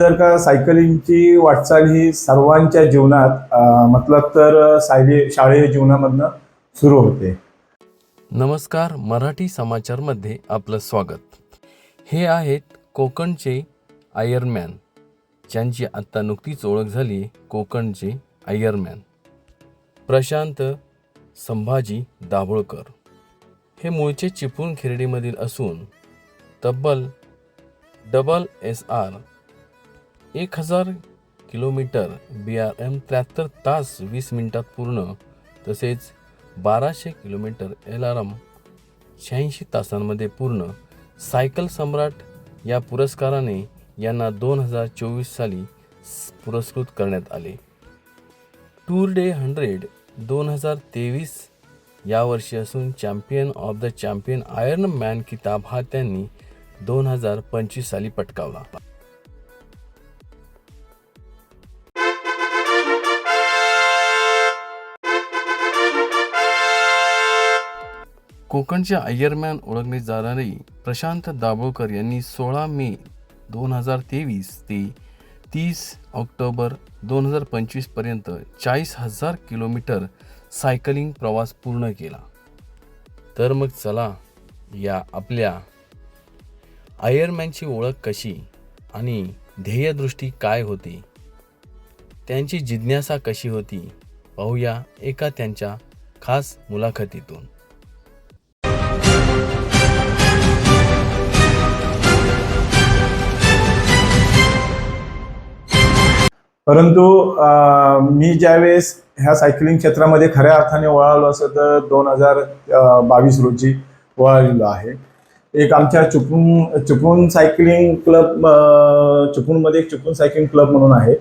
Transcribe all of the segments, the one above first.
जर का सायकलिंगची वाटचाल ही सर्वांच्या जीवनात म्हटलं मतलब तर सायले शालेय जीवनामधनं सुरू होते. नमस्कार मराठी समाचारमध्ये आपलं स्वागत. हे आहेत कोकणचे आयरमॅन ज्यांची आत्ता नुकतीच ओळख झाली कोकणचे आयरमॅन प्रशांत संभाजी दाभोळकर. हे मूळचे चिपळूण खिरडीमधील असून तब्बल डबल एस आर एक हजार किलोमीटर बी आर एम त्र्याहत्तर तास वीस मिनिटात पूर्ण तसेच बाराशे किलोमीटर एल आर एम शहाऐंशी तासांमध्ये पूर्ण. सायकल सम्राट या पुरस्काराने यांना दोन हजार चोवीस साली पुरस्कृत करण्यात आले. टूर डे हंड्रेड दोन हजार तेवीस यावर्षी असून champion of the champion iron man किताब हा त्यांनी दोन हजार पंचवीस साली पटकावला. कोकणचे आयरमॅन ओळखले जाणारे प्रशांत दाभोळकर यांनी सोळा मे दोन हजार तेवीस ते तीस ऑक्टोबर दोन हजार पंचवीसपर्यंत चाळीस हजार किलोमीटर सायकलिंग प्रवास पूर्ण केला. तर मग चला या आपल्या आयरमॅनची ओळख कशी आणि ध्येयदृष्टी काय होती? त्यांची जिज्ञासा कशी होती? पाहूया एका त्यांच्या खास मुलाखतीतून. परंतु मी ज्यावेळेस ह्या सायकलिंग क्षेत्रामध्ये खऱ्या अर्थाने वळालो असं तर दोन हजार बावीस रोजी वळालेलो आहे. एक आमच्या चुपून चुपून सायकलिंग क्लब चुपूनमध्ये एक चुपून सायकलिंग क्लब म्हणून आहे.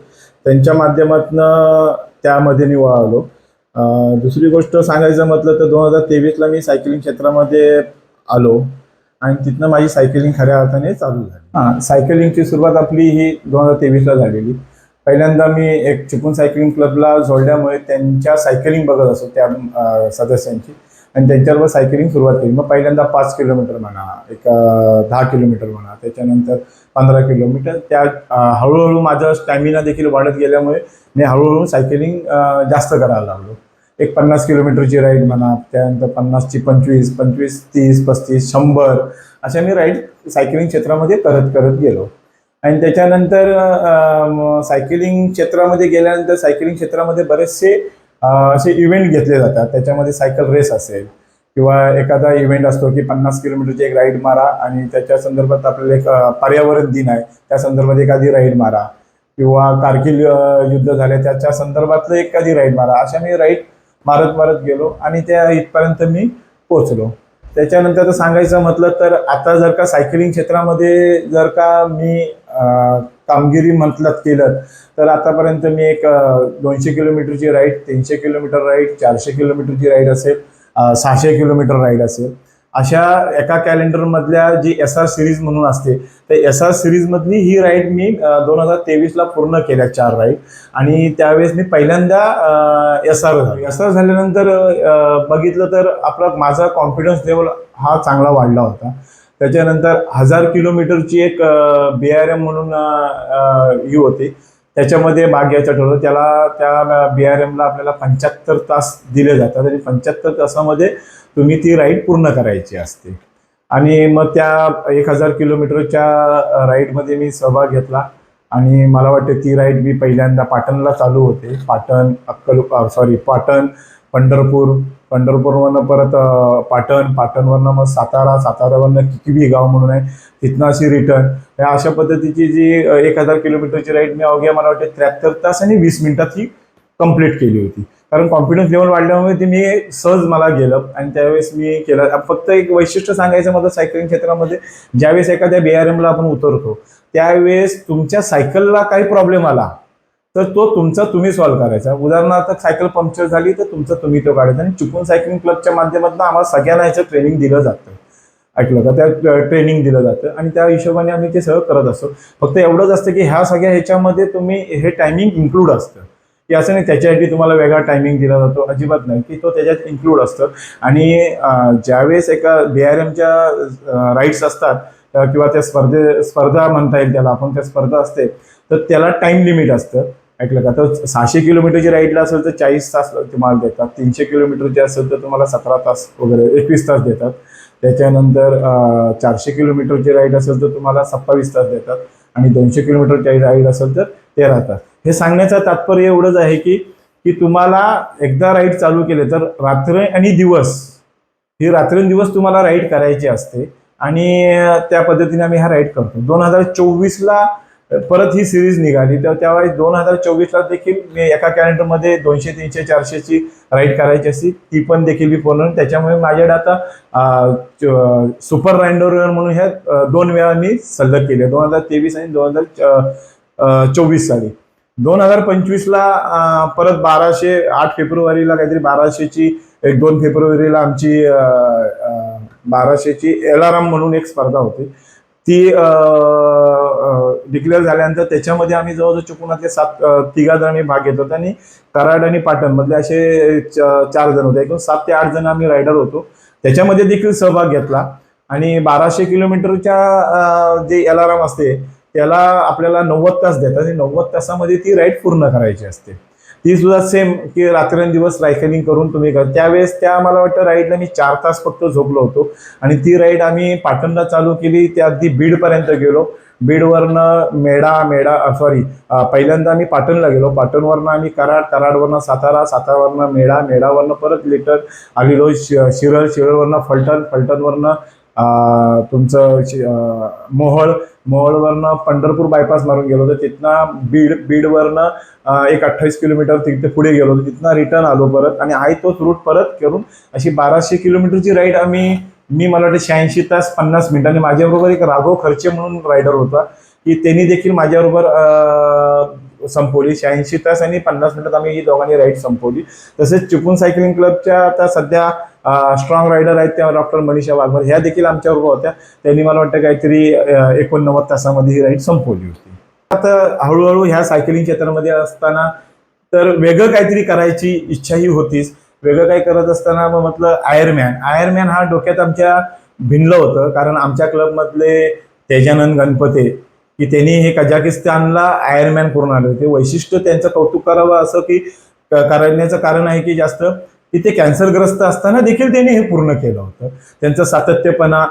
त्यांच्या माध्यमातनं त्यामध्ये मी वळालो. दुसरी गोष्ट सांगायचं म्हटलं तर दोन हजार तेवीसला मी सायकलिंग क्षेत्रामध्ये आलो आणि तिथनं माझी सायकलिंग खऱ्या अर्थाने चालू झाली. हां सायकलिंगची सुरुवात आपली ही दोन हजार तेवीसला झालेली. पहिल्यांदा मी एक चिपळूण सायकलिंग क्लबला जोडल्यामुळे त्यांच्या सायकलिंग बघत असो त्या सदस्यांची. आणि त्यांच्याबरोबर सायकलिंग सुरुवात केली. मग पहिल्यांदा पाच किलोमीटर म्हणा एक दहा किलोमीटर म्हणा त्याच्यानंतर पंधरा किलोमीटर. त्या हळूहळू माझा स्टॅमिना देखील वाढत गेल्यामुळे मी हळूहळू सायकलिंग जास्त करायला लागलो. एक पन्नास किलोमीटरची राईड म्हणा त्यानंतर पन्नासची पंचवीस पंचवीस तीस पस्तीस शंभर अशा मी राईड सायकलिंग क्षेत्रामध्ये करत करत गेलो. आणि त्याच्यानंतर सायकलिंग क्षेत्रामध्ये गेल्यानंतर सायकलिंग क्षेत्रामध्ये बरेचसे असे इव्हेंट घेतले जातात. त्याच्यामध्ये सायकल रेस असेल किंवा एखादा इव्हेंट असतो की पन्नास किलोमीटरची एक राईड मारा आणि त्याच्या संदर्भात आपल्याला एक पर्यावरण दिन आहे. त्या संदर्भात एखादी राईड मारा किंवा कारगिल युद्ध झाले त्याच्या संदर्भातलं एखादी राईड मारा. अशा मी राईड मारत मारत गेलो आणि त्या इथपर्यंत मी पोचलो त्याच्यानंतर सांगायचं म्हटलं तर आता जर का सायकलिंग क्षेत्रामध्ये जर का मी कामगिरी म्हटलं केलं तर आतापर्यंत मी एक दोनशे किलोमीटरची राईड तीनशे किलोमीटर राईड चारशे किलोमीटरची राईड असेल सहाशे किलोमीटर राईड असेल अशा एका कॅलेंडरमधल्या जी एस आर सिरीज म्हणून असते तर एस आर सिरीजमधली ही राईड मी दोन हजार तेवीसला पूर्ण केल्या चार राईड आणि त्यावेळेस मी पहिल्यांदा एस आर झालो. एस आर झाल्यानंतर बघितलं तर आपला माझा कॉन्फिडन्स लेवल हा चांगला वाढला होता. त्याच्यानंतर हजार किलोमीटरची एक बी आर एम म्हणून ही होती. त्याच्यामध्ये भाग घ्यायचं ठरवलं. त्याला त्या बी आर एमला आपल्याला पंच्याहत्तर तास दिले जातात आणि पंच्याहत्तर तासामध्ये तुम्ही ती राईड पूर्ण करायची असते. आणि मग त्या एक हजार किलोमीटरच्या राईडमध्ये मी सहभाग घेतला आणि मला वाटते ती राईड मी पहिल्यांदा पाटणला चालू होते. पाटण अक्कल सॉरी पाटण पंढरपूर पंढरपूरवरनं परत पाटण पाटणवरनं मग सातारा सातारावरनं किकिबी गाव म्हणून आहे तिथनं अशी रिटर्न या अशा पद्धतीची जी एक हजार किलोमीटरची राईड मी अवघ्या मला वाटते त्र्याहत्तर तास आणि वीस मिनिटात ही कंप्लीट केली होती. कारण कॉन्फिडन्स लेवल वाढल्यामुळे ते मी सहज मला गेलं आणि त्यावेळेस मी केलं. फक्त एक वैशिष्ट्य सांगायचं म्हणजे माझं सायकलिंग क्षेत्रामध्ये ज्यावेळेस एखाद्या बी आर एमला आपण उतरतो त्यावेळेस तुमच्या सायकलला काही प्रॉब्लेम आला तर तो तुमचा तुम्ही सॉल्व्ह करायचा. उदाहरणार्थ सायकल पंक्चर झाली तर तुमचा तुम्ही तो काढायचा. आणि चुकून सायकलिंग क्लबच्या माध्यमातून आम्हाला सगळ्यांना याचं ट्रेनिंग दिलं जातं. ऐकलं का? त्या ट्रेनिंग दिलं जातं. आणि त्या हिशोबाने आम्ही ते सगळं करत असतो. फक्त एवढंच असतं की ह्या सगळ्या ह्याच्यामध्ये तुम्ही हे टायमिंग इन्क्लूड असतं. की असं नाही त्याच्यासाठी तुम्हाला वेगळा टायमिंग दिला जातो. अजिबात नाही. की तो त्याच्यात इन्क्लूड असतं. आणि ज्यावेळेस एका बी आर एमच्या राईड्स असतात किंवा त्या स्पर्धे स्पर्धा म्हणता येईल त्याला. आपण त्या स्पर्धा असते तर त्याला टाईम लिमिट असतं. ऐकलं का? तर सहाशे किलोमीटरची राईडला असेल तर चाळीस तास तुम्हाला देतात. तीनशे किलोमीटरची असेल तर तुम्हाला सतरा तास वगैरे एकवीस तास देतात. त्याच्यानंतर चारशे किलोमीटरची राईड असेल तर तुम्हाला सत्तावीस तास देतात आणि दोनशे किलोमीटरची राईड असेल तर तेरा तास हे सांगण्याचं तात्पर्य एवढंच आहे की की तुम्हाला एकदा राईड चालू केले तर रात्र आणि दिवस ही रात्रंदिवस तुम्हाला राईड करायची असते. आणि त्या पद्धतीने आम्ही हा राईड करतो. दोन हजार चोवीसला परत ही सिरीज निघाली. तर त्यावेळेस दोन हजार चोवीसला देखील मी एका कॅलेंडरमध्ये दोनशे तीनशे चारशेची राईड करायची असती ती पण देखील मी पूर्ण त्याच्यामुळे माझ्याकडे आता सुपर रायंडोर म्हणून ह्या दोन वेळा मी सल्लग केले दोन हजार तेवीस आणि दोन हजार चोवीस साली. दोन हजार पंचवीसला परत बाराशे आठ फेब्रुवारीला काहीतरी बाराशेची एक दोन फेब्रुवारीला आमची बाराशेची एलाराम म्हणून एक स्पर्धा होती. ती डिक्लेअर झाल्यानंतर त्याच्यामध्ये आम्ही जवळजवळ चुकूनातले सात तिघा जण आम्ही भाग घेत होतो आणि कराड आणि पाटण मधले असे च- चार जण होते. एकूण सात ते आठ जण आम्ही रायडर होतो. त्याच्यामध्ये देखील सहभाग घेतला. आणि बाराशे किलोमीटरच्या जे अलाराम असते त्याला आपल्याला नव्वद तास देतात आणि नव्वद तासामध्ये ती राईड पूर्ण करायची असते. ती सुद्धा सेम की रात्रंदिवस रायफलिंग करून तुम्ही करा. त्यावेळेस त्या मला वाटतं राईडला मी चार तास फक्त झोपलो होतो. आणि ती राईड आम्ही पाटणला चालू केली त्या अगदी बीडपर्यंत गेलो. बीडवरनं मेढा मेढा सॉरी पहिल्यांदा आम्ही पाटणला गेलो. पाटणवरनं आम्ही कराड कराडवरनं सातारा सातारावरनं मेढा मेढावरनं परत लिटर आलेलो. शि शिरळ शिरळवरनं फलटण फलटणवरनं तुमचं मोहळ मोहळवरनं मोहोळ पंढरपूर बायपास मारून गेलो होतो. तिथनं बीड बीडवरनं एक अठ्ठावीस किलोमीटर तिथे पुढे गेलो होतो. तिथनं रिटर्न आलो परत आणि आहे तोच रूट परत करून अशी बाराशे किलोमीटरची राईड आम्ही मी मला वाटतं शहाऐंशी तास पन्नास मिनिटांनी माझ्याबरोबर एक राघव खर्चे म्हणून रायडर होता. की त्यांनी देखील माझ्याबरोबर संपवली. शहाऐंशी तास आणि पन्नास मिनिटात आम्ही ही दोघांनी राईड संपवली. तसेच चिपून सायकलिंग क्लबच्या आता सध्या स्ट्रॉंग रायडर आहेत त्या डॉक्टर मनीषा वाघमारे. ह्या देखील आमच्याबरोबर होत्या. त्यांनी मला वाटतं काहीतरी एकोणनव्वद तासामध्ये ही राईड संपवली होती. आता हळूहळू ह्या सायकलिंग क्षेत्रामध्ये असताना तर वेगळं काहीतरी करायची इच्छाही होतीच. वेगळं काही करत असताना मग म्हटलं आयरमॅन आयरमॅन हा डोक्यात आमच्या भिनलं होतं. कारण आमच्या क्लबमधले तेजानंद गणपते की त्यांनी हे कझाकिस्तानला आयरमॅन करून आले होते. वैशिष्ट्य त्यांचं कौतुक करावं असं की करण्याचं कारण आहे की जास्त की ते कॅन्सरग्रस्त असताना देखील त्यांनी हे पूर्ण केलं होतं. त्यांचं सातत्यपणा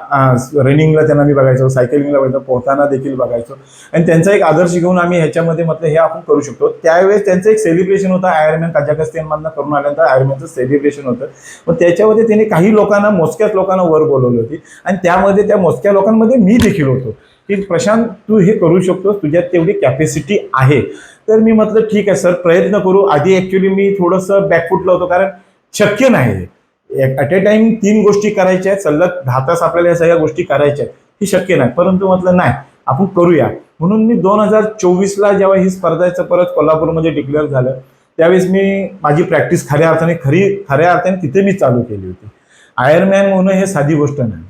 रनिंगला त्यांना मी बघायचो सायकलिंगला बघायचो पोहताना देखील बघायचो. आणि त्यांचा एक आदर्श घेऊन आम्ही ह्याच्यामध्ये म्हटलं हे आपण करू शकतो. त्यावेळेस त्यांचं एक सेलिब्रेशन होतं आयरमॅन कझाकस्तानमधनं करून आल्यानंतर आयरमॅनचं सेलिब्रेशन होतं. पण त्याच्यामध्ये त्यांनी काही लोकांना मोजक्याच लोकांना वर बोलवली होती. आणि त्यामध्ये त्या मोजक्या लोकांमध्ये मी देखील होतो. की प्रशांत तू हे करू शकतोस तुझ्यात तेवढी कॅपॅसिटी आहे. तर मी म्हटलं ठीक आहे सर प्रयत्न करू. आधी ॲक्च्युली मी थोडंसं बॅकफुटलं होतो. कारण शक्य नाही. ॲट ए टाइम तीन गोष्टी करायच्या आहेत सलग दहा तास आपल्याला या सगळ्या गोष्टी करायच्या आहेत ही शक्य नाही. परंतु म्हटलं नाही आपण करूया. म्हणून मी दोन हजार चोवीसला जेव्हा ही स्पर्धाचं परत कोल्हापूरमध्ये डिक्लेअर झालं. त्यावेळेस मी माझी प्रॅक्टिस खऱ्या अर्थाने खरी खऱ्या अर्थाने तिथे मी चालू केली होती. आयरमॅन होणं हे साधी गोष्ट नाही.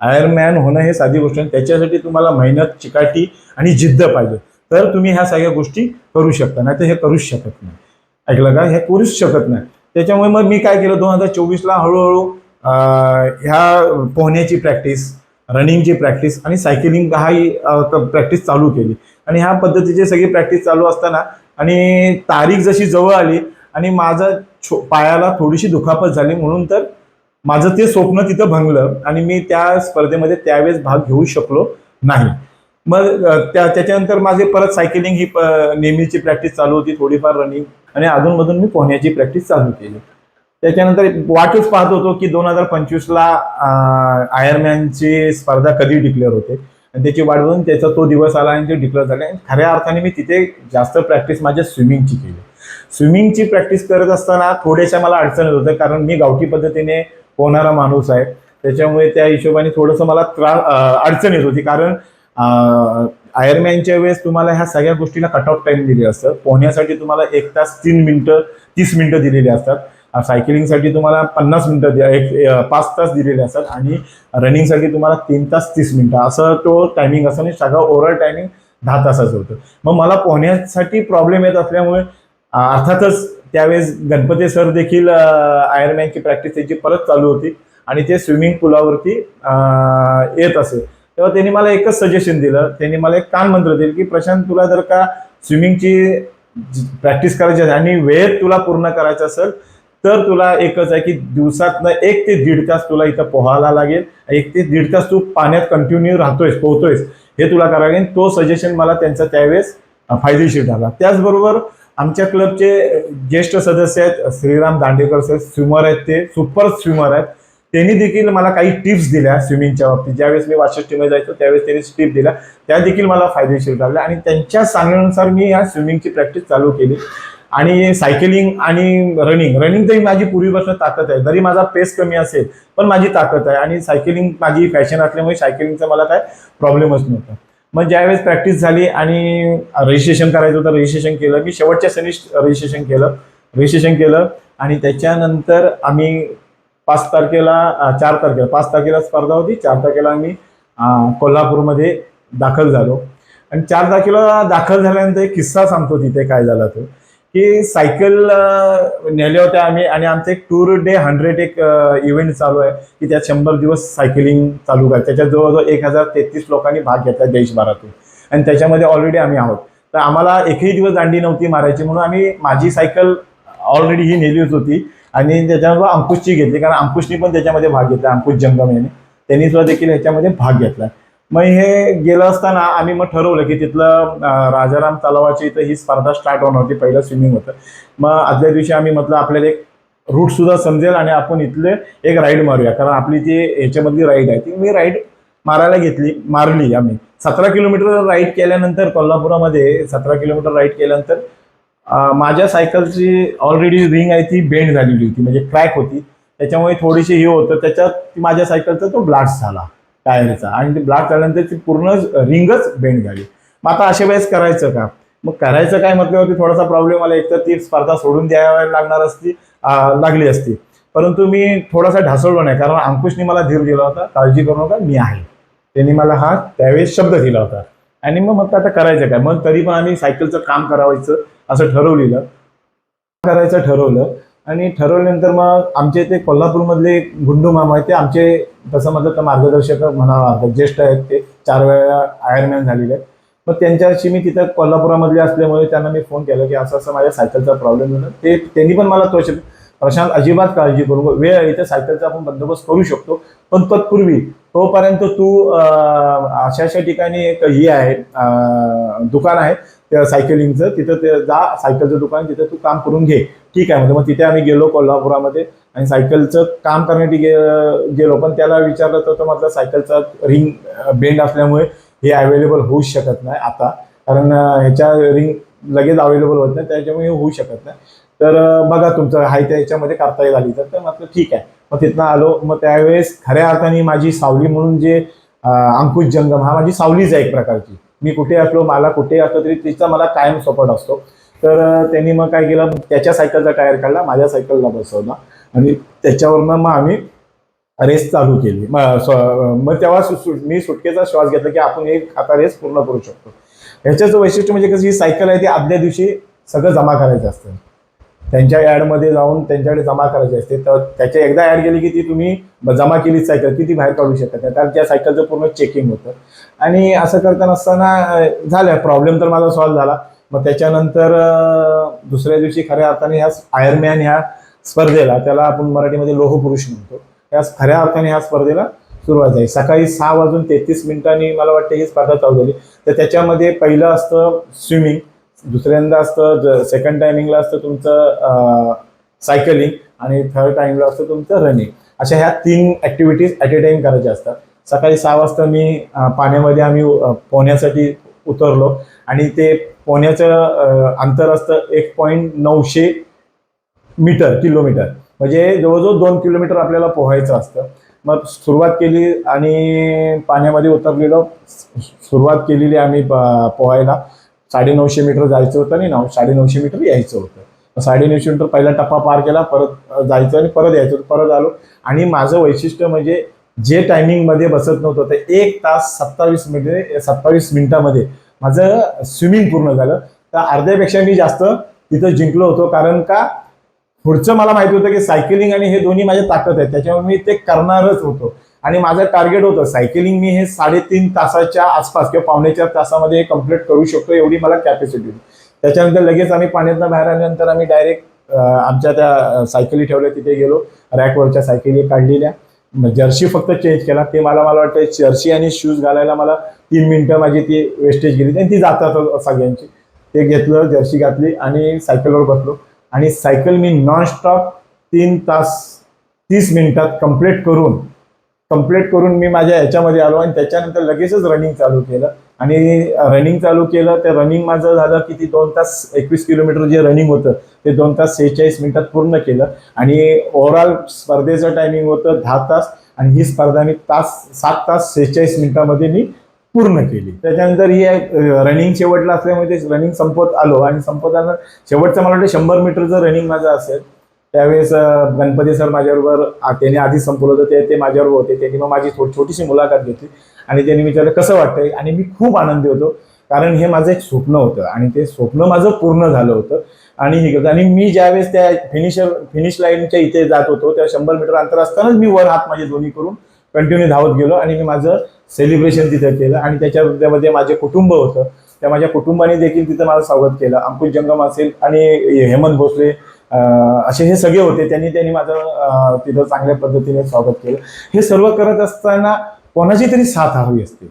आयरमॅन होणं हे साधी गोष्ट नाही. त्याच्यासाठी तुम्हाला मेहनत चिकाटी आणि जिद्द पाहिजे. तर तुम्ही ह्या सगळ्या गोष्टी करू शकता. नाही तर हे करूच शकत नाही. ऐकलं का? हे करूच शकत नाही. त्याच्यामुळे मग मी काय केलं दोन हजार चोवीसला हळूहळू ह्या पोहण्याची प्रॅक्टिस रनिंगची प्रॅक्टिस आणि सायकलिंग हाही प्रॅक्टिस चालू केली. आणि ह्या पद्धतीची सगळी प्रॅक्टिस चालू असताना आणि तारीख जशी जवळ आली आणि माझा छो पायाला थोडीशी दुखापत झाली म्हणून तर माझं ते स्वप्न तिथं भंगलं आणि मी त्या स्पर्धेमध्ये त्यावेळेस भाग घेऊ शकलो नाही. मग त्या त्याच्यानंतर माझे परत सायकलिंग ही प- नेहमीची प्रॅक्टिस चालू होती थोडीफार रनिंग आणि अधूनमधून मी पोहण्याची प्रॅक्टिस चालू केली. त्याच्यानंतर वाटच पाहत होतो की दोन हजार पंचवीसला आयरमॅनची स्पर्धा कधी डिक्लेअर होते? आणि त्याची वाट बघून त्याचा तो दिवस आला आणि ते डिक्लेअर झाले. आणि खऱ्या अर्थाने मी तिथे जास्त प्रॅक्टिस माझ्या स्विमिंगची केली. स्विमिंगची प्रॅक्टिस करत असताना थोड्याशा मला अडचण येत होत्या कारण मी गावठी पद्धतीने पोहणारा माणूस आहे. त्याच्यामुळे त्या हिशोबाने थोडंसं मला त्रास अडचण येत होती. कारण आयरमॅनच्या वेळेस तुम्हाला ह्या सगळ्या गोष्टीला कट ऑफ टाइम दिले असतं पोहण्यासाठी तुम्हाला एक तास तीन मिनटं तीस मिनटं दिलेली असतात. सायकलिंगसाठी तुम्हाला पन्नास मिनटं एक पाच तास दिलेले असतात आणि रनिंगसाठी तुम्हाला तीन तास तीस मिनटं. असं तो टायमिंग असं आणि सगळं ओव्हरऑल टायमिंग दहा तासाचं होतं. मग मला पोहण्यासाठी प्रॉब्लेम येत असल्यामुळे अर्थातच त्यावेळेस गणपती सर देखील आयरमॅनची प्रॅक्टिस त्याची परत चालू होती आणि ते स्विमिंग पुलावरती येत असे. तेव्हा त्यांनी मला एकच सजेशन दिलं. त्यांनी मला एक कान मंत्र दिलं की प्रशांत तुला जर का स्विमिंगची प्रॅक्टिस करायची असेल आणि वेळेत तुला पूर्ण करायचं असेल तर तुला एकच आहे की दिवसातनं एक ते दीड तास तुला इथं पोहायला लागेल. एक ते दीड तास तू पाण्यात कंटिन्यू राहतोयस पोहतोयस. हे तुला करावं लागेल. तो सजेशन मला त्यांचा त्यावेळेस फायदेशीर ठरला. त्याचबरोबर आमच्या क्लबचे ज्येष्ठ सदस्य आहेत श्रीराम दांडेकर सर स्विमर आहेत ते सुपर स्विमर आहेत. त्यांनी देखील मला काही टिप्स दिल्या स्विमिंगच्या बाबतीत. ज्यावेळेस मी वाशिष्ठीमध्ये जायचो त्यावेळेस त्यांनी टिप्स दिल्या. त्या देखील मला फायदेशीर ठरल्या. आणि त्यांच्या सांगण्यानुसार मी ह्या स्विमिंगची प्रॅक्टिस चालू केली. आणि सायकलिंग आणि रनिंग रनिंग तरी माझी पूर्वीपासून ताकद आहे. जरी माझा पेस कमी असेल पण माझी ताकद आहे. आणि सायकलिंग माझी फॅशन असल्यामुळे सायकलिंगचा मला काय प्रॉब्लेमच नव्हता. मग ज्यावेळेस प्रॅक्टिस झाली आणि रजिस्ट्रेशन करायचं होतं रजिस्ट्रेशन केलं. मी शेवटच्या सनी रजिस्ट्रेशन केलं. रजिस्ट्रेशन केलं. आणि त्याच्यानंतर आम्ही पाच तारखेला चार तारखेला. पाच तारखेला स्पर्धा होती चार तारखेला आम्ही कोल्हापूरमध्ये दाखल झालो. आणि चार तारखेला दाखल झाल्यानंतर एक किस्सा सांगतो तिथे काय झाला तो की सायकल नेल्या होत्या आम्ही आणि आमचं एक टूर डे हंड्रेड एक इव्हेंट चालू आहे की त्यात शंभर दिवस सायकलिंग चालू करायचं. त्याच्यात जवळजवळ एक हजार तेहतीस लोकांनी भाग घेतला देशभरातून. आणि त्याच्यामध्ये ऑलरेडी आम्ही आहोत. तर आम्हाला एकही दिवस दांडी नव्हती मारायची म्हणून आम्ही माझी सायकल ऑलरेडी ही नेलीच होती. आणि त्याच्यानंतर अंकुशची घेतली कारण अंकुशनी पण त्याच्यामध्ये भाग घेतला अंकुश जंगम याने. त्यांनी सुद्धा देखील ह्याच्यामध्ये भाग घेतला. मग हे गेलं असताना आम्ही मग ठरवलं की तिथलं राजाराम तलावाची इथं ही स्पर्धा स्टार्ट होणार होती पहिलं स्विमिंग होतं. मग आदल्या दिवशी आम्ही म्हटलं आपल्याला एक रूट सुद्धा समजेल आणि आपण इथले एक राईड मारूया. कारण आपली ती ह्याच्यामधली राईड आहे. ती मी राईड मारायला घेतली मारली आम्ही. सतरा किलोमीटर राईड केल्यानंतर कोल्हापुरामध्ये सतरा किलोमीटर राईड केल्यानंतर माझ्या सायकलची ऑलरेडी रिंग आहे ती बेंड झालेली होती म्हणजे क्रॅक होती. त्याच्यामुळे थोडीशी हे होतं त्याच्यात ती माझ्या सायकलचा तो ब्लास्ट झाला टायरचा. आणि ते ब्लास्ट झाल्यानंतर ती पूर्ण रिंगच बेंड झाली. मग आता अशा वेळेस करायचं का? मग करायचं काय म्हटल्यावरती थोडासा प्रॉब्लेम आला. एकतर ती स्पर्धा सोडून द्यावी लागणार असती लागली असती. परंतु मी थोडासा ढासळलो नाही कारण अंकुशने मला धीर दिला होता काळजी करू नका मी आहे. त्यांनी मला हा त्यावेळेस शब्द दिला होता. आणि मग म्हटलं आता करायचं काय? मग तरी पण आम्ही सायकलचं काम करावायचं. असं ठरवलेलं. करायचं ठरवलं. आणि ठरवल्यानंतर मग आमचे ते कोल्हापूरमधले गुंडू मामा आहेत ते आमचे तसं म्हटलं तर मार्गदर्शक म्हणावं लागतात ज्येष्ठ आहेत ते चार वेळा आयरमॅन झालेले आहेत. मग त्यांच्याशी मी तिथं कोल्हापुरामधले असल्यामुळे त्यांना मी फोन केला की असं असं माझ्या सायकलचा प्रॉब्लेम झाला ते त्यांनी पण मला तो प्रशांत अजिबात काळजी करू वेळ आहे इथे सायकलचा आपण बंदोबस्त करू शकतो. पण तत्पूर्वी तोपर्यंत तू अशा अशा ठिकाणी एक हे आहे दुकान आहे. सायकलिंगचं तिथं ते जा सायकलचं दुकान तिथं तू काम करून घे. ठीक आहे म्हणजे मग तिथे आम्ही गेलो कोल्हापुरामध्ये आणि सायकलचं काम करण्यासाठी गे गेलो. पण त्याला विचारलं तर तो म्हटलं सायकलचा रिंग बेंड असल्यामुळे हे अवेलेबल होऊ शकत नाही आता. कारण ह्याच्या रिंग लगेच अवेलेबल होत नाही त्याच्यामुळे हे होऊ शकत नाही. तर बघा तुमचं हाय त्या ह्याच्यामध्ये करता येईल आली तर. तर म्हटलं ठीक आहे. मग तिथनं आलो. मग त्यावेळेस खऱ्या अर्थाने माझी सावली म्हणून जे अंकुश जंगम हा माझी सावलीच आहे एक प्रकारची. मी कुठे असलो मला कुठे असलो तरी तिचा मला कायम सपोर्ट असतो. तर त्यांनी मग काय केलं? त्याच्या सायकलचा टायर काढला माझ्या सायकलला बसवला. आणि त्याच्यावरनं मग आम्ही रेस चालू केली. मग मग तेव्हा मी सुटकेचा श्वास घेतला की आपण एक आता रेस पूर्ण करू शकतो. ह्याच्याचं वैशिष्ट्य म्हणजे कसं ही सायकल आहे ती आदल्या दिवशी सगळं जमा करायचं असतं. त्यांच्या ॲडमध्ये जाऊन त्यांच्याकडे जमा करायची असते. तर त्याच्या एकदा ॲड केली की ती तुम्ही ब- जमा केली सायकल की ती बाहेर काढू शकता? कारण त्या सायकलचं पूर्ण चेकिंग होतं. आणि असं करताना असताना झालं प्रॉब्लेम तर माझा सॉल्व्ह झाला. मग त्याच्यानंतर दुसऱ्या दिवशी खऱ्या अर्थाने ह्या आयर्नमॅन ह्या स्पर्धेला त्याला आपण मराठीमध्ये लोहपुरुष म्हणतो. या खऱ्या अर्थाने ह्या स्पर्धेला सुरुवात झाली. सकाळी सहा वाजून तेहतीस मिनिटांनी मला वाटतं ही स्पर्धा चालू झाली. तर त्याच्यामध्ये पहिलं असतं स्विमिंग दुसऱ्यांदा असतं सेकंड टायमिंगला असतं तुमचं सायकलिंग आणि थर्ड टाइमला असतं तुमचं रनिंग अशा ह्या तीन ॲक्टिव्हिटीज ॲट ए टाइम करायच्या असतात. सकाळी सहा वाजता मी पाण्यामध्ये आम्ही पोहण्यासाठी उतरलो आणि ते पोहण्याचं अंतर असतं एक पॉईंट नऊशे मीटर किलोमीटर म्हणजे जवळजवळ दोन किलोमीटर आपल्याला पोहायचं असतं. मग सुरुवात केली आणि पाण्यामध्ये उतरलेलो. सुरुवात केलेली आम्ही प- पोहायला. साडेनऊशे मीटर जायचं होतं आणि नऊ साडेनऊशे मीटर यायचं होतं. साडेनऊशे मीटर पहिला टप्पा पार केला परत जायचं आणि परत यायचं. होतं परत आलो. आणि माझं वैशिष्ट्य म्हणजे जे टायमिंगमध्ये बसत नव्हतं ते एक तास सत्तावीस मिनिटे सत्तावीस मिनिटामध्ये माझं स्विमिंग पूर्ण झालं. तर अर्ध्यापेक्षा मी जास्त तिथं जिंकलो होतो. कारण का? पुढचं मला माहिती होतं की सायकलिंग आणि हे दोन्ही माझ्या ताकद आहेत. त्याच्यामुळे मी ते करणारच होतो. आणि माझं टार्गेट होतं सायकलिंग मी हे साडेतीन तासाच्या आसपास किंवा पावणे चार तासामध्ये कंप्लीट करू शकतो एवढी मला कॅपॅसिटी होती. त्याच्यानंतर लगेच आम्ही पाण्यातनं बाहेर आल्यानंतर आम्ही डायरेक्ट आमच्या त्या सायकली ठेवल्या तिथे गेलो. रॅकवरच्या सायकली काढलेल्या. जर्सी फक्त चेंज केला. ते मला मला वाटतं जर्सी आणि शूज घालायला मला तीन मिनटं माझी ती वेस्टेज गेली आणि ती जातात सगळ्यांची. ते घेतलं जर्सी घातली आणि सायकलवर बसलो. आणि सायकल मी नॉनस्टॉप तीन तास तीस मिनिटात कंप्लीट करून कंप्लीट करून मी माझ्या ह्याच्यामध्ये आलो आणि त्याच्यानंतर लगेचच रनिंग चालू केलं. आणि रनिंग चालू केलं ते रनिंग माझं झालं की ती दोन तास एकवीस किलोमीटर जे रनिंग होतं ते दोन तास सेहेचाळीस मिनिटात पूर्ण केलं. आणि ओव्हरऑल स्पर्धेचं टायमिंग होतं दहा तास आणि ही स्पर्धा मी तास सात तास सेहेचाळीस मिनिटामध्ये मी पूर्ण केली. त्याच्यानंतर ही रनिंग शेवटला असल्यामुळे ते रनिंग संपत आलो. आणि संपत आलं शेवटचं मला वाटतं शंभर मीटरचं रनिंग माझं असेल. त्यावेळेस गणपती सर माझ्याबरोबर त्याने आधी संपवलं होतं ते ते माझ्याबरोबर होते. त्यांनी मग माझी थोडी छोटीशी मुलाखत घेतली. आणि त्यांनी विचारलं कसं वाटतंय? आणि मी खूप आनंदी होतो. कारण हे माझं एक स्वप्न होतं. आणि ते स्वप्न माझं पूर्ण झालं होतं. आणि हे केलं. आणि मी ज्यावेळेस त्या फिनिशर फिनिश लाईनच्या इथे जात होतो त्या शंभर मीटर अंतर असतानाच मी वर हात माझे दोन्ही करून कंटिन्यू धावत गेलो. आणि मी माझं सेलिब्रेशन तिथं केलं. आणि त्याच्यामध्ये माझे कुटुंब होतं. त्या माझ्या कुटुंबाने देखील तिथं माझं स्वागत केलं. अंकुश जंगम असेल आणि हेमंत भोसले असे हे सगळे होते. त्यांनी त्यांनी माझं तिथं चांगल्या पद्धतीने स्वागत केलं. हे सर्व करत असताना कोणाची तरी साथ हवी असते.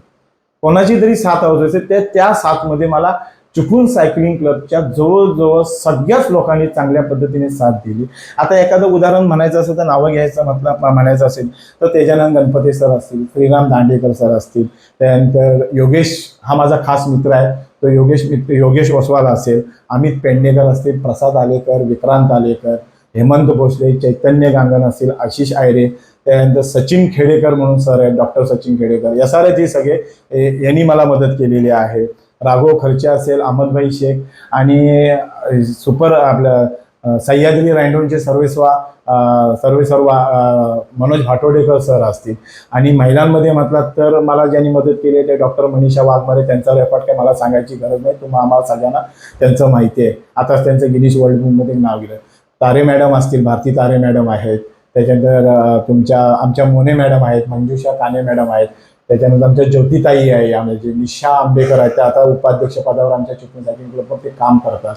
कोणाची तरी साथ हवी असते. त्या त्या साथमध्ये मला चुकून सायकलिंग क्लबच्या जवळजवळ सगळ्याच लोकांनी चांगल्या पद्धतीने साथ दिली. आता एखादं उदाहरण म्हणायचं असेल तर नावं घ्यायचं म्हटलं म्हणायचं असेल तर तेजानंद गणपती सर असतील श्रीराम दांडेकर सर असतील त्यानंतर योगेश हा माझा खास मित्र आहे. तो योगेश मित्र योगेश वसवाल असेल अमित पेडणेकर असतील प्रसाद आलेकर विक्रांत आलेकर हेमंत भोसले चैतन्य गांगण असतील आशिष आयरे त्यानंतर सचिन खेडेकर म्हणून सर आहेत डॉक्टर सचिन खेडेकर. या सारे ते सगळे यांनी मला मदत केलेली आहे. राघव खर्चे असेल अहमदभाई शेख आणि सुपर आपलं सह्याद्री रँडोनचे सर्वेस्वा सर्वेसर्वा मनोज हाटोडेकर सर असतील. आणि महिलांमध्ये म्हटलात तर मला ज्यांनी मदत केली आहे ते डॉक्टर मनीषा वाघमारे त्यांचा रेकॉर्ड काय मला सांगायची गरज नाही. तुम्हाला आम्हाला सगळ्यांना त्यांचं माहिती आहे. आताच त्यांचं गिनीश वर्ल्ड बुकमध्ये नाव गेलं. तारे मॅडम असतील भारती तारे मॅडम आहेत. त्याच्यानंतर तुमच्या आमच्या मोने मॅडम आहेत मंजुषा काने मॅडम आहेत. त्याच्यानंतर आमच्या ज्योतिताई आहे आमचे निशा आंबेकर आहेत. त्या आता उपाध्यक्ष पदावर आमच्या चिपळूण सायकलिंग ते काम करतात.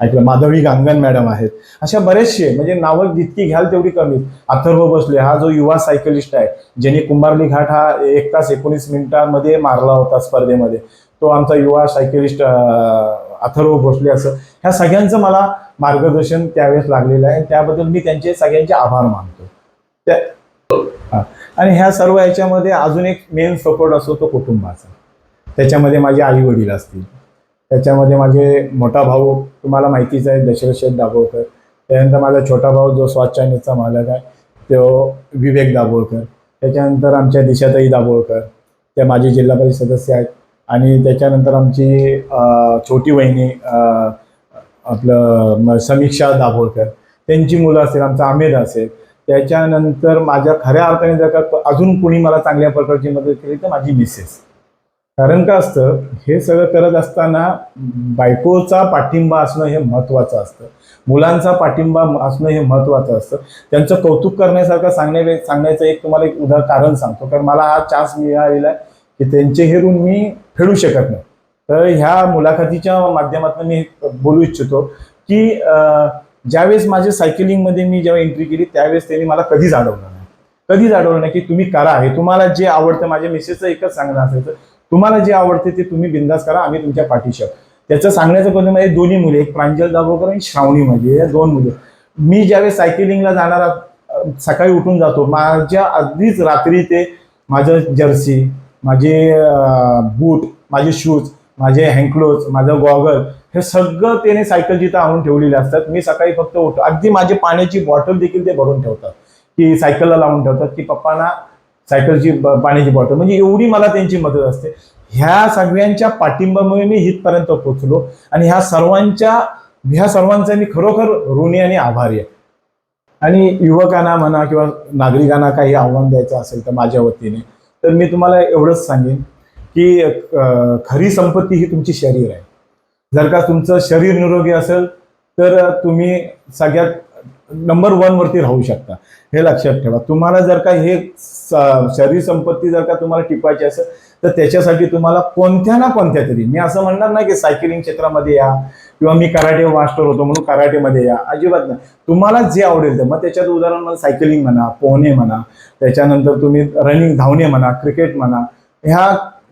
ऐकलं माधवी गांगण मॅडम आहेत. अशा बरेचसे म्हणजे नावं जितकी घ्याल तेवढी कमी. अथर्व बसले हा जो युवा सायकलिस्ट आहे ज्यांनी कुंभारली घाट हा एक तास एकोणीस मिनिटांमध्ये मारला होता स्पर्धेमध्ये. तो आमचा युवा सायकलिस्ट अथर्व भोसले असं. ह्या सगळ्यांचं मला मार्गदर्शन त्यावेळेस लागलेलं आहे. त्याबद्दल मी त्यांचे सगळ्यांचे आभार मानतो. त्या हा. आणि ह्या सर्व याच्यामध्ये अजून एक मेन सपोर्ट असतो तो कुटुंबाचा. त्याच्यामध्ये माझे आई वडील असतील. त्याच्यामध्ये माझे मोठा भाऊ तुम्हाला माहितीच आहे दशरथ शेठ दाभोळकर. त्यानंतर माझा छोटा भाऊ जो स्वाद चायनीजचा मालक आहे तो विवेक दाभोळकर. त्याच्यानंतर आमच्या दिशाताई दाभोळकर. त्या माझे जिल्हा परिषद सदस्य आहेत. आणि त्याच्यानंतर आमची छोटी वहिनी आपलं समीक्षा दाभोळकर. त्यांची मुलं असेल आमचा आमेद असेल. त्याच्यानंतर माझ्या खऱ्या अर्थाने जर का अजून कुणी मला चांगल्या प्रकारची मदत केली तर माझी मिसेस कारण का असतं? हे सगळं करत असताना बायकोचा पाठिंबा असणं हे महत्त्वाचं असतं. मुलांचा पाठिंबा असणं हे महत्त्वाचं असतं. त्यांचं कौतुक करण्यासारखं सांगण्या सांगण्याचं एक तुम्हाला एक उदाहरण कारण सांगतो. कारण मला हा चान्स मिळालेला आहे की त्यांचे हे ऋण मी फेडू शकत नाही. तर ह्या मुलाखतीच्या माध्यमातून मी बोलू इच्छितो की ज्यावेळेस माझ्या सायकलिंगमध्ये मी जेव्हा एंट्री केली त्यावेळेस त्यांनी मला कधीच अडवलं नाही. कधीच अडवलं नाही की तुम्ही करा. हे तुम्हाला जे आवडतं माझ्या मिसेसचं एकच सांगणं असायचं. तुम्हाला जे आवडते ते तुम्ही बिंदास करा आम्ही तुमच्या पाठीशी आहोत. त्याचं सांगण्याचं पद्धत म्हणजे दोन्ही मुले एक प्रांजल दाभोळकर आणि श्रावणी म्हणजे या दोन मुले. मी ज्यावेळेस सायकलिंगला जाणारा सकाळी उठून जातो माझ्या अगदीच रात्री ते माझं जर्सी माझे बूट माझे शूज माझे हँडक्लोज माझं गॉगल हे सगळं त्याने सायकल जिथं आणून ठेवलेले असतात. मी सकाळी फक्त उठतो अगदी माझी पाण्याची बॉटल देखील ते भरून ठेवतात. की सायकलला लावून ठेवतात की पप्पांना सायकलची ब- पाण्याची बॉटल म्हणजे एवढी मला त्यांची मदत असते. ह्या सगळ्यांच्या पाठिंबामुळे मी इथपर्यंत पोचलो आणि ह्या सर्वांच्या ह्या सर्वांचा मी खरोखर ऋणी आणि आभारी आहे. आणि युवकांना म्हणा किंवा नागरिकांना काही आव्हान द्यायचं असेल तर माझ्या वतीने तर मी तुम्हाला एवढंच सांगेन की खरी संपत्ती ही तुमची शरीर आहे. जर का तुमचं शरीर निरोगी असेल तर तुम्ही सगळ्यात नंबर वनवरती राहू शकता. हे लक्षात ठेवा. तुम्हाला जर का हे स- शरीर संपत्ती जर का तुम्हाला टिपायची असेल तर त्याच्यासाठी तुम्हाला कोणत्या ना कोणत्या तरी मी असं म्हणणार नाही की सायकलिंग क्षेत्रामध्ये या किंवा मी कराटे मास्टर होतो म्हणून कराटेमध्ये या अजिबात नाही. तुम्हाला जे आवडेल ते मग त्याच्यात उदाहरण म्हणून सायकलिंग म्हणा पोहणे म्हणा त्याच्यानंतर तुम्ही रनिंग धावणे म्हणा क्रिकेट म्हणा ह्या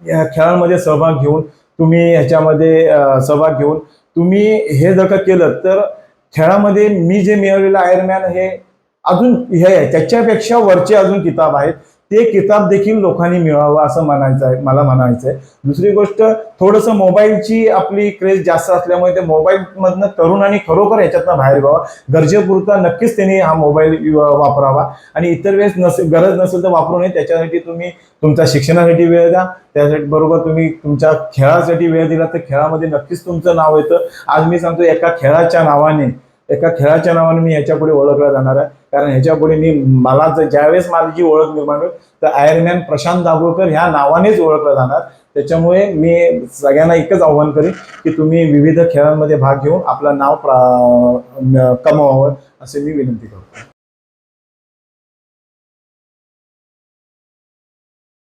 ह्या खेळांमध्ये सहभाग घेऊन तुम्ही ह्याच्यामध्ये सहभाग घेऊन तुम्ही हे जर का केलं तर खेळामध्ये मी जे मिळवलेलं आयरमॅन हे अजून हे आहे. त्याच्यापेक्षा वरचे अजून किताब आहेत. ते किताब देखील लोकांनी मिळावं असं म्हणायचं आहे मला म्हणायचं आहे दुसरी गोष्ट थोडंसं मोबाईलची आपली क्रेज जास्त असल्यामुळे ते मोबाईलमधनं तरुणांनी खरोखर याच्यातनं बाहेर व्हावा. गरजेपुरता नक्कीच त्यांनी हा मोबाईल वापरावा. आणि इतर वेळेस नसेल गरज नसेल तर वापरू नये. त्याच्यासाठी तुम्ही तुमच्या शिक्षणासाठी वेळ द्या. त्यासाठी बरोबर तुम्ही तुमच्या खेळासाठी वेळ दिला तर खेळामध्ये नक्कीच तुमचं नाव येतं. आज मी सांगतो एका खेळाच्या नावाने एका खेळाच्या नावाने मी ह्याच्या पुढे ओळखला जाणार आहे. कारण ह्याच्या पुढे मी मला जर ज्यावेळेस माझी ओळख निर्माण होईल तर आयर्नमॅन प्रशांत दाभोळकर ह्या नावानेच ओळखला जाणार. त्याच्यामुळे मी सगळ्यांना एकच आव्हान करेन की तुम्ही विविध खेळांमध्ये भाग घेऊन आपलं नाव प्रा- कमवावं असे मी विनंती करतो.